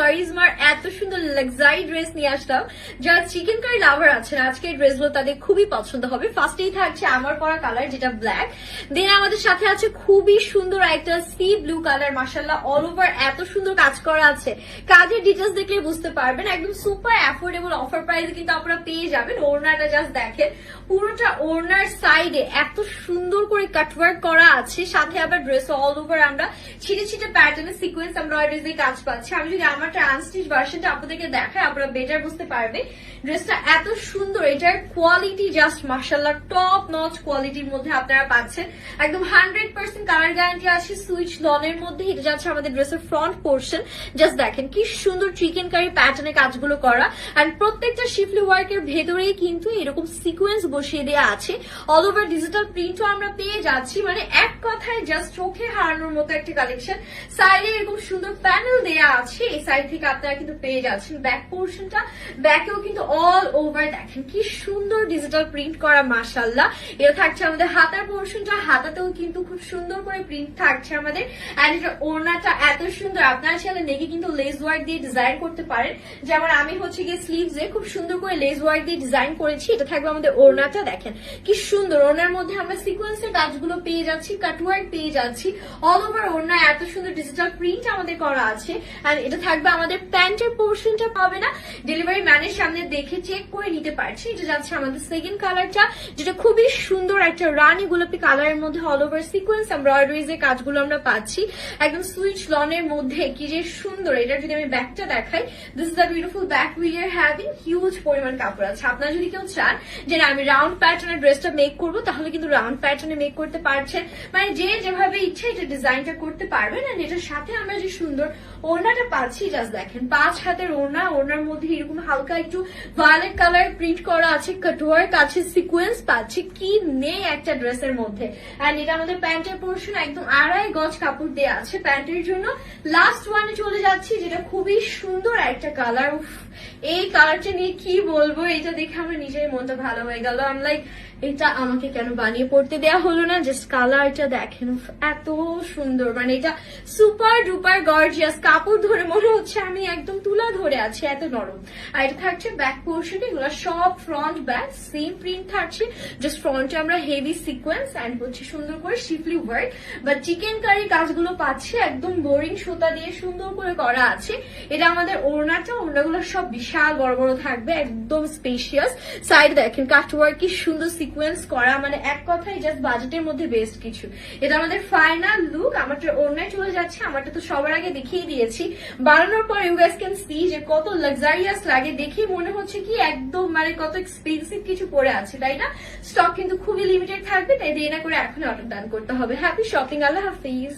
কারিজমার এত সুন্দর luxury dress নিয়ে আসলাম, যারা চিকেন কারি লাভার আছেন। আজকে এই ড্রেসগুলো তাদের খুবই পছন্দ হবে। ফার্স্টেই থাকছে আমার পরা কালার যেটা ব্ল্যাক দেন আমাদের সাথে আছে খুবই সুন্দর একটা সি ব্লু কালার মাসাল্লাহ অল ওভার এত সুন্দর কাজ করা আছে। কাজের ডিটেলস দেখলে বুঝতে পারবেন, একদম সুপার অ্যাফোর্ডেবল অফার প্রাইসে কিন্তু আপনারা পেয়ে যাবেন। ওড়নাটা জাস্ট দেখেন, পুরোটা ওড়নার সাইডে এত সুন্দর করে কাটওয়ার্ক করা আছে। সাথে আবার ড্রেস অল ওভার আমরা ছিটে ছিটে প্যাটার্নের সিকোয়েন্স দিয়ে কাজ পাচ্ছি। আমি যদি আমার আনস্টিচ ভার্সনটা আপনাদেরকে দেখাই আপনারা বেটার বুঝতে পারবে। ড্রেসটা এত সুন্দর, এটার কোয়ালিটি জাস্ট মার্শাল্লাহ টপ নচ কোয়ালিটির মধ্যে আপনারা পাচ্ছেন। একদম হান্ড্রেড পার্সেন্ট কালার গ্যারান্টি আছে, সুইচ লনের মধ্যে এটা যাচ্ছে আমাদের ড্রেসের ফ্রন্ট পোর্শন জাস্ট দেখেন কি সুন্দর চিকেন কারি প্যাটার্নে কাজগুলো করা। অ্যান্ড প্রত্যেকটা শিফলি ভেতরেই কিন্তু এরকম সিকোয়েন্স বসিয়ে দেওয়া আছে। অল ওভার ডিজিটাল প্রিন্টও আমরা পেয়ে যাচ্ছি। মানে এক কথায় জাস্ট চোখে হারানোর মতো একটা কালেকশন সাইডে এরকম সুন্দর প্যানেল দেয়া আছে সাইড থেকে আপনারা কিন্তু পেয়ে যাচ্ছেন। ব্যাক পোর্শনটা ব্যাকেও কিন্তু অল ওভার দেখেন, কি সুন্দর ডিজিটাল প্রিন্ট করা মাসাল্লাহ এটা থাকছে আমাদের হাতার পোর্শনটা হাতাতেও কিন্তু খুব সুন্দর করে প্রিন্ট থাকছে আমাদের। অ্যান্ড এটা ওড়নাটা এত সুন্দর, আপনারা চাইলে নেগে কিন্তু লেস ওয়ার্ক দিয়ে ডিজাইন করতে পারেন। যেমন আমি হচ্ছে গিয়ে স্লিভসে খুব সুন্দর করে লেস ওয়ার্ক দিয়ে ডিজাইন করেছি, এটা থাকবে আমাদের ওড়নাটা, দেখেন। কি সুন্দর, ওড়নার মধ্যে আমরা সিকোয়েন্সের কাজগুলো পেয়ে যাচ্ছি কাটওয়ার্ক পেয়ে যাচ্ছি। অল ওভার ওড়না এত সুন্দর ডিজিটাল প্রিন্ট আমাদের করা আছে। অ্যান্ড এটা থাকবে আমাদের প্যান্টের পোর্শনটা পাবে না। ডেলিভারি ম্যানের সামনে দেখে চেক করে নিতে পারছি। এটা যাচ্ছে আমাদের সেকেন্ড কালারটা যেটা খুবই সুন্দর একটা রানি গোলাপি কালারের মধ্যে অল ওভার সিকোয়েন্স এমব্রয়ডারিজ এর কাজগুলো আমরা পাচ্ছি। একদম সুইচ লনের মধ্যে, কি যে সুন্দর। এটা যদি আমি ব্যাগটা দেখাই this is the beautiful back we are having huge পরিমাণ কাপড় আছে। আপনারা যদি কেউ চান যে না, আমি রাউন্ড প্যাটার্নের ড্রেসটা মেক করব, তাহলে কিন্তু রাউন্ড প্যাটার্নে মেক করতে পারছেন। মানে যে যেভাবে ইচ্ছে এটা ডিজাইনটা করতে পারবেন। আর এটার সাথে আমরা যে সুন্দর ওড়নাটা পাচ্ছি জাস্ট দেখেন, পাঁচ হাতের ওড়না, ওড়নার মধ্যে এরকম হালকা একটু ভায়োলেট কালার প্রিন্ট করা আছে কাটোয়ার কাছে সিকোয়েন্স পাচ্ছি। কি নেই একটা ড্রেসের মধ্যে। এন্ড এটা আমাদের প্যান্টের পোর্শন একদম আড়াই গজ কাপড় দেওয়া আছে প্যান্টের জন্য। লাস্ট ওয়ানে চলে যাচ্ছি, যেটা খুবই সুন্দর একটা কালার এই কালারটা নিয়ে কি বলব? এটা দেখে আমার নিজের মনটা ভালো হয়ে গেল। আমি লাইক এটা আমাকে কেন বানিয়ে পড়তে দেয়া হলো না? জাস্ট কালারটা দেখেন। এত সুন্দর। মানে এটা সুপার ডুপার গর্জিয়াস কাপড় ধরে মনে হচ্ছে আমি একদম তুলা ধরে আছি, এত নরম। আর এটা থাকছে ব্যাক পোর্শন এগুলো সব ফ্রন্ট ব্যাক সেম প্রিন্ট থাকছে। জাস্ট ফ্রন্টে আমরা হেভি সিকোয়েন্স অ্যান্ড হচ্ছে সুন্দর করে শিফলি ওয়ার্ক বা চিকেন কারি কাজগুলো পাচ্ছি, একদম বোরিং সুতা দিয়ে সুন্দর করে করা আছে। এটা আমাদের ওড়নাটা, ওড়নাগুলো সব বিশাল বড় বড় থাকবে, একদম স্পেশিয়াস সাইড দেখেন কাটওয়ার্ক কি সুন্দর সিকোয়েন্স করা মানে এক কথায় জাস্ট বাজেটের মধ্যে বেস্ট কিছু। এটা আমাদের ফাইনাল লুক আমারটা অন্যায় চলে যাচ্ছে, আমারটা তো সবার আগে দেখিয়ে দিয়েছি। বানানোর পর ইউ গাইস ক্যান সি যে কত লাক্সারিয়াস লাগে। দেখে মনে হচ্ছে কি একদম মানে কত এক্সপেন্সিভ কিছু পরে আছে, তাই না? স্টক কিন্তু খুবই লিমিটেড থাকবে, তাই দেরি না করে এখন অর্ডার দান করতে হবে। হ্যাপি শপিং আল্লাহ হাফিজ।